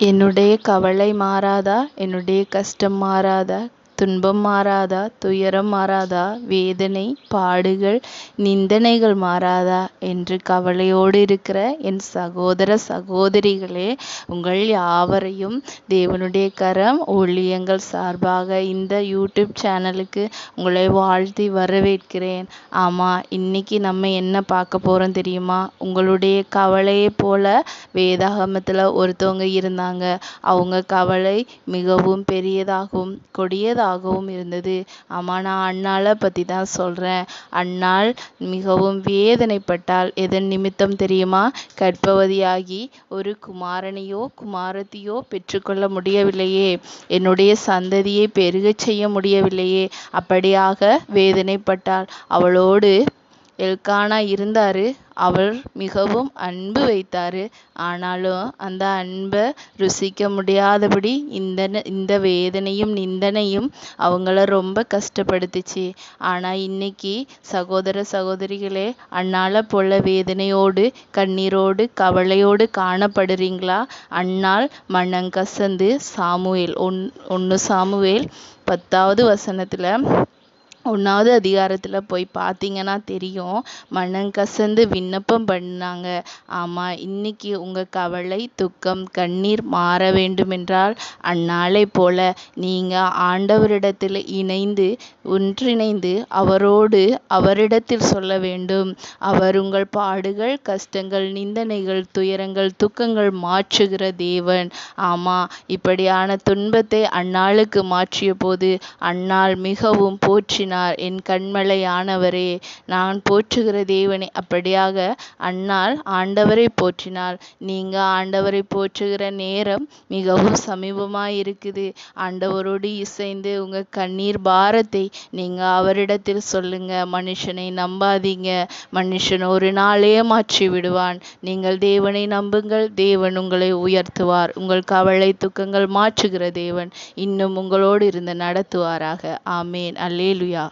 என்னுடைய கவலை மாறாதா? என்னுடைய கஷ்டம் மாறாதா? துன்பம் மாறாதா? துயரம் மாறாதா? வேதனை பாடுகள் நிந்தனைகள் மாறாதா? என்று கவலையோடு இருக்கிற என் சகோதர சகோதரிகளே உங்கள் யாவரையும் தேவனுடைய கரம் ஊழியங்கள் சார்பாக இந்த யூடியூப் சேனலுக்கு உங்களை வாழ்த்தி வரவேற்கிறேன். ஆமாம் இன்னைக்கு நம்ம என்ன பார்க்க போகிறோம் தெரியுமா? உங்களுடைய கவலையை போல வேதாகமத்தில் ஒருத்தவங்க இருந்தாங்க. அவங்க கவலை மிகவும் பெரியதாகவும் கொடியதாகவும் ஆகவும் இருந்தது. ஆமாம் நான் அண்ணாளை பற்றி தான் சொல்கிறேன் அன்னாள் மிகவும் வேதனைப்பட்டால் எதன் நிமித்தம் தெரியுமா? கர்ப்பவதியாகி ஒரு குமாரனையோ குமாரத்தையோ பெற்றுக்கொள்ள முடியவில்லையே. என்னுடைய சந்ததியை பெருகச் செய்ய முடியவில்லையே. அப்படியாக வேதனைப்பட்டாள். அவளோடு எல்கானா இருந்தாரு. அவர் மிகவும் அன்பு வைத்தாரு. ஆனாலும் அந்த அன்பை ருசிக்க முடியாதபடி இந்த இந்த வேதனையும் நிந்தனையும் அவங்கள ரொம்ப கஷ்டப்படுத்துச்சு. ஆனால் இன்னைக்கு சகோதர சகோதரிகளே அண்ணால போல வேதனையோடு கண்ணீரோடு கவலையோடு காணப்படுறீங்களா? அண்ணால் மனங்கசந்து சாமுவேல் ஒன் ஒன்று சாமுவேல் பத்தாவது வசனத்தில் ஒன்றாவது அதிகாரத்தில் போய் பார்த்தீங்கன்னா தெரியும். மனங்கசந்து விண்ணப்பம் பண்ணாங்க. ஆமாம் இன்னைக்கு உங்கள் கவலை துக்கம் கண்ணீர் மாற வேண்டுமென்றால் அந்நாளை போல நீங்கள் ஆண்டவரிடத்தில் இணைந்து ஒன்றிணைந்து அவரோடு அவரிடத்தில் சொல்ல வேண்டும். அவர் உங்கள் பாடுகள் கஷ்டங்கள் நிந்தனைகள் துயரங்கள் துக்கங்கள் மாற்றுகிற தேவன். ஆமாம் இப்படியான துன்பத்தை அந்நாளுக்கு மாற்றிய போது அந்நாள் மிகவும் போற்றினார். கூறினார் என் கண்மலையானவரே நான் போற்றுகிற தேவனே. அப்படியாக அன்னாள் ஆண்டவரை போற்றினாள். நீங்க ஆண்டவரை போற்றுகிற நேரம் மிகவும் சமீபமாக இருக்குது ஆண்டவரோடு இசைந்து உங்க கண்ணீர் பாரத்தை நீங்க அவரிடத்தில் சொல்லுங்க. மனுஷனை நம்பாதீங்க. மனுஷன் ஒரு நாளே மாற்றி விடுவான் நீங்கள் தேவனை நம்புங்கள். தேவன் உங்களை உயர்த்துவார். உங்கள் கவலை துக்கங்கள் மாற்றுகிற தேவன் இன்னும் உங்களோடு இருந்து நடத்துவாராக. ஆமேன். அல்லேலுயா.